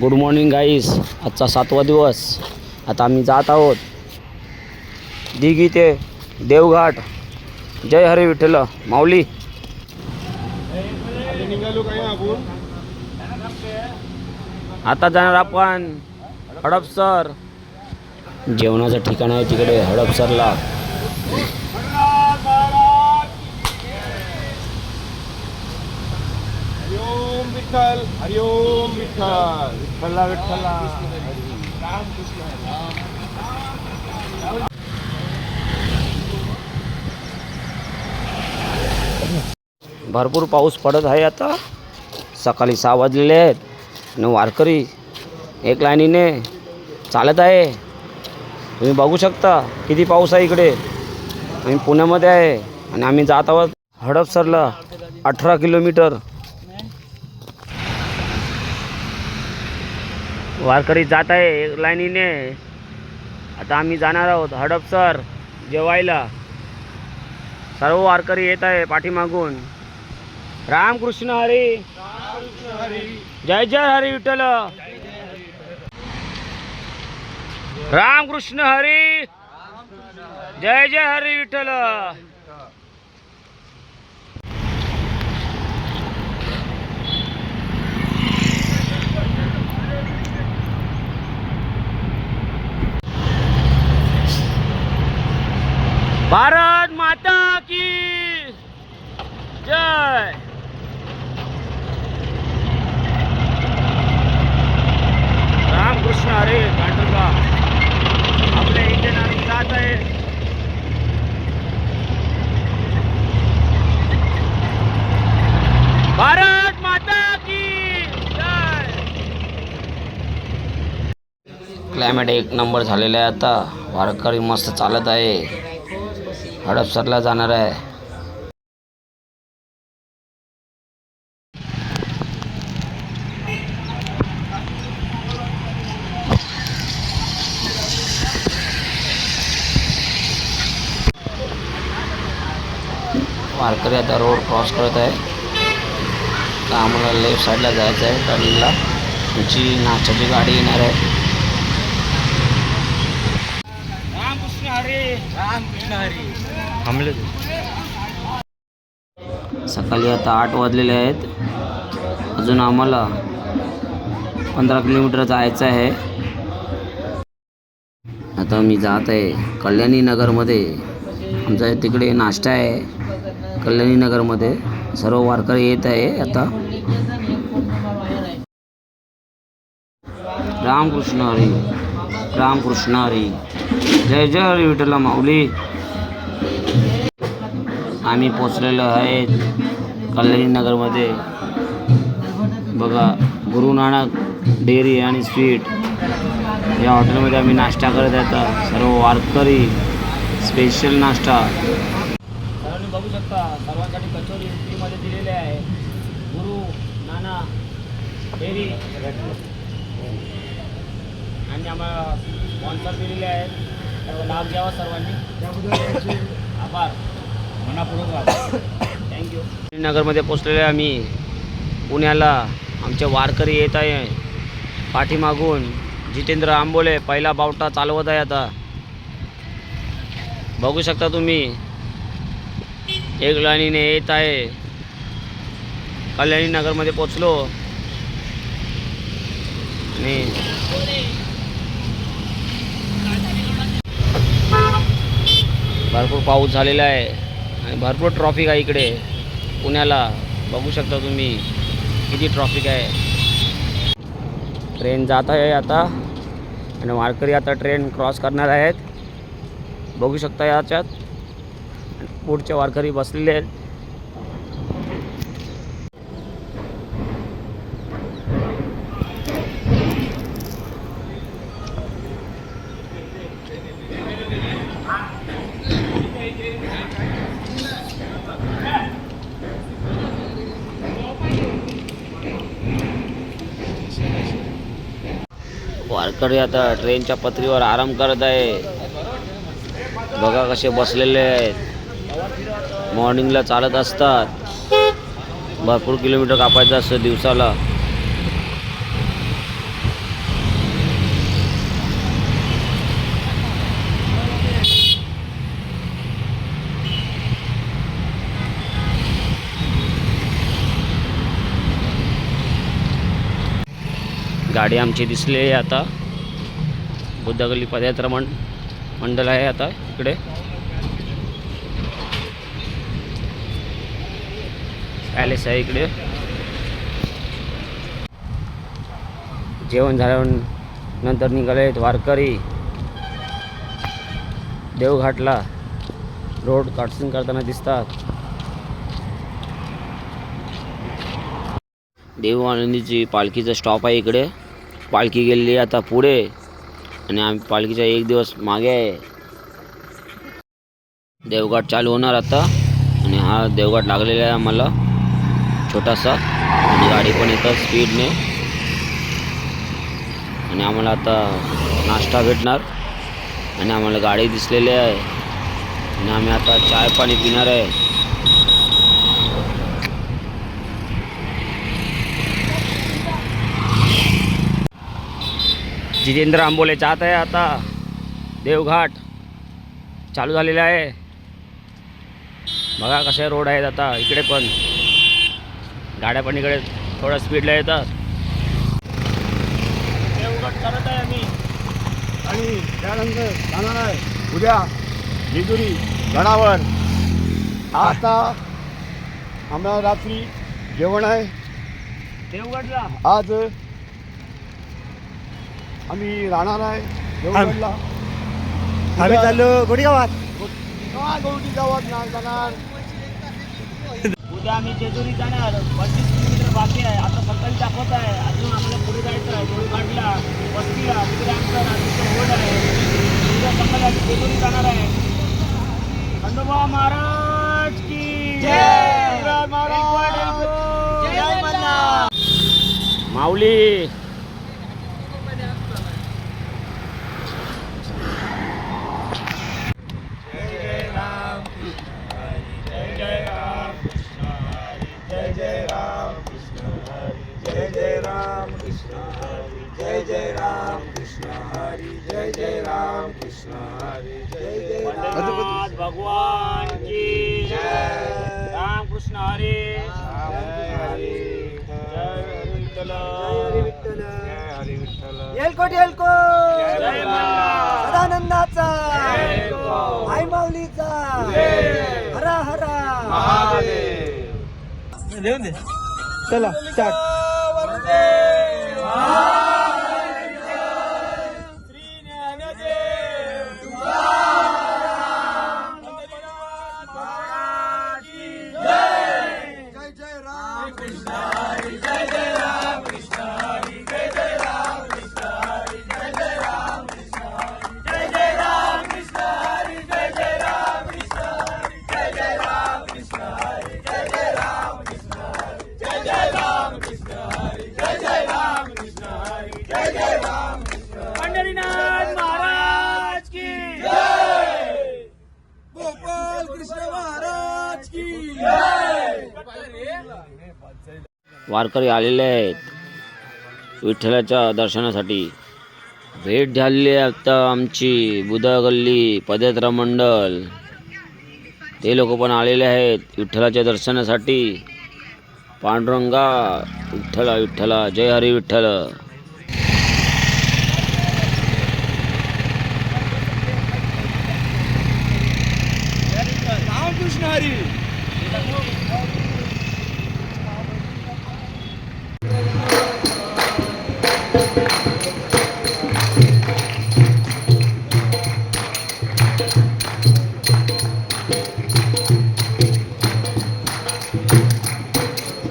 Good morning गाईस आजचा सातवा दिवस. आता आम्ही जात आहोत. दिघी ते देवघाट. जय हरे विठ्ठल. माऊली. आता जाणार आपण हडपसर. जेवणाचं ठिकाण आहे तिकडे हडपसरला हरिओम विठ्ठल हरिओम विठ्ठल. विठ्ठला विठ्ठला भरपूर पाऊस पडत आहे आता. सकाळी सहा वाजलेले आहेत आणि वारकरी एक लाईनीने चालत आहे. तुम्ही बघू शकता किती पाऊस आहे इकडे. आम्ही पुण्यामध्ये आहे आणि आम्ही जात आहोत हडपसरला अठरा किलोमीटर. वारकरी जात आहे एक लाईनीने आता आम्ही जाणार आहोत हडपसर जेवायला. सर्व वारकरी येत आहे पाठीमागून. रामकृष्ण हरी. जय जय हरी विठ्ठल. रामकृष्ण हरी. जय जय हरी विठ्ठल. भारत माता की जय। रामकृष्ण अरे गांडुरबा आपल्या इंडियन आर्मी जात आहे. भारत माता की जय। क्लायमेट एक नंबर झालेला आहे आता. वारकरी मस्त चालत आहे. हडपसरला जाणार आहे. वारकरी आता रोड क्रॉस करत आहे. तर आम्हाला लेफ्ट साईडला जायचं आहे. टर्नला तुमची नाचाची गाडी येणार आहे. रामकृष्ण हरी. रामकृष्ण हरी. थांबले सकाळी आता आठ वाजलेले आहेत. अजून आम्हाला पंधरा किलोमीटर जायचं आहे. आता मी जात आहे कल्याणी नगरमध्ये. आमचा तिकडे नाश्ता आहे. कल्याणी नगरमध्ये सर्व वारकरी येत आहे आता. रामकृष्ण हरी रामकृष्ण हरी. जय जय हरी विठ्ठला माऊली. आम्ही पोचलेलो आहे कल्याणी नगरमध्ये. बघा गुरु नानक डेअरी आणि स्वीट या हॉटेलमध्ये आम्ही नाश्ता करत आहे सर्व वारकरी स्पेशल नाश्ता. सर्वांनी बघू शकता सर्वांसाठी कचोरी फ्रीमध्ये दिलेले आहे. गुरु नाना डेअरी. आणि आम्हाला स्पॉन्सर दिलेले आहेत. लाभ घ्यावा सर्वांनी. आभार. मनापूर्वक आभार. थँक्यू नगरमध्ये पोचलेले आहे आम्ही. पुण्याला आमचे वारकरी येत आहे. पाठीमागून जितेंद्र आंबोले पहिला बावटा चालवत आहे आता. बघू शकता तुम्ही. एक लाईनीने येत आहे. कल्याणी नगरमध्ये पोचलो आणि भरपूर पाऊस झालेला आहे आणि भरपूर ट्रॉफिक आहे इकडे. पुण्याला. बघू शकता तुम्ही किती ट्रॉफिक आहे. ट्रेन जात आहे आता आणि वारकरी आता ट्रेन क्रॉस करणार आहेत. बघू शकता याच्यात. पुढचे वारकरी बसलेले आहेत. शेतकरी आता. ट्रेनच्या पत्रीवर आराम करत आहे. बघा कसे बसलेले आहेत. मॉर्निंगला चालत असतात. भरपूर किलोमीटर कापायचं असतं दिवसाला. गाडी आमची दिसली आहे आता. बुद्धगली पदयात्रा मंड मंडळ आहे आता इकडे. पॅलेस आहे इकडे. जेवण झाल्यावर नंतर निघाले वारकरी. देवघाटला रोड क्रॉसिंग करताना दिसतात. देव आनंदीची पालखीचा स्टॉप आहे इकडे. पालखी गेलेली आता पुढे. आणि आम्ही पालखीचा एक दिवस मागे आहे देवघाट चालू होणार आता आणि हा देवघाट लागलेला आहे आम्हाला छोटासा आणि गाडी पण येतात स्पीडने आणि आम्हाला आता नाश्ता भेटणार आणि आम्हाला गाडी दिसलेली आहे आणि आम्ही आता चाय पाणी पिणार आहे जितेंद्र आंबोले जात आहे आता. देवघाट चालू झालेले आहे. बघा कसे रोड आहेत आता इकडे पण. गाड्या पण इकडे थोड्या स्पीडला येतात. देवघाट करत आहे आम्ही. आणि त्यानंतर जाणार आहे उद्या जेजुरी गडावर. आता आम्हाला रात्री जेवण आहे. देवगडला आज आम्ही राहणार आहे देवगडला आम्ही चाललो गोडीगावात काय गौरी गावात नाही जाणार उद्या आम्ही जेजुरी जाणार पंचवीस किलोमीटर बाकी आहे आता सकाळी दाखवत आहे अजून आम्हाला पुढे जायचं आहे गोळीघाटला वस्तीला तिकडे आमचं रात्रीचं होड आहे उद्या सकाळी आम्ही जेजुरी जाणार आहे खंडोबा महाराज की जय महाराज! जय माऊली हरी विठ्ठल. जय हरी विठ्ठल. एलकोट एलकोट जय मल्हार. सदानंदाचा. जय गो. आई माऊलीचा. जय. हरा हरा. महादेव. चला स्टार्ट. वारकरी आलेले आहेत. विठ्ठलाच्या दर्शनासाठी. भेट झालेली आहे आत्ता आमची बुधा गल्ली पदयात्रा मंडळ ते लोक पण आलेले आहेत विठ्ठलाच्या दर्शनासाठी. पांडुरंगा विठ्ठला विठ्ठला जय हरी विठ्ठल. रामकृष्ण हरी.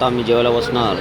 आता आम्ही जेवायला बसणार.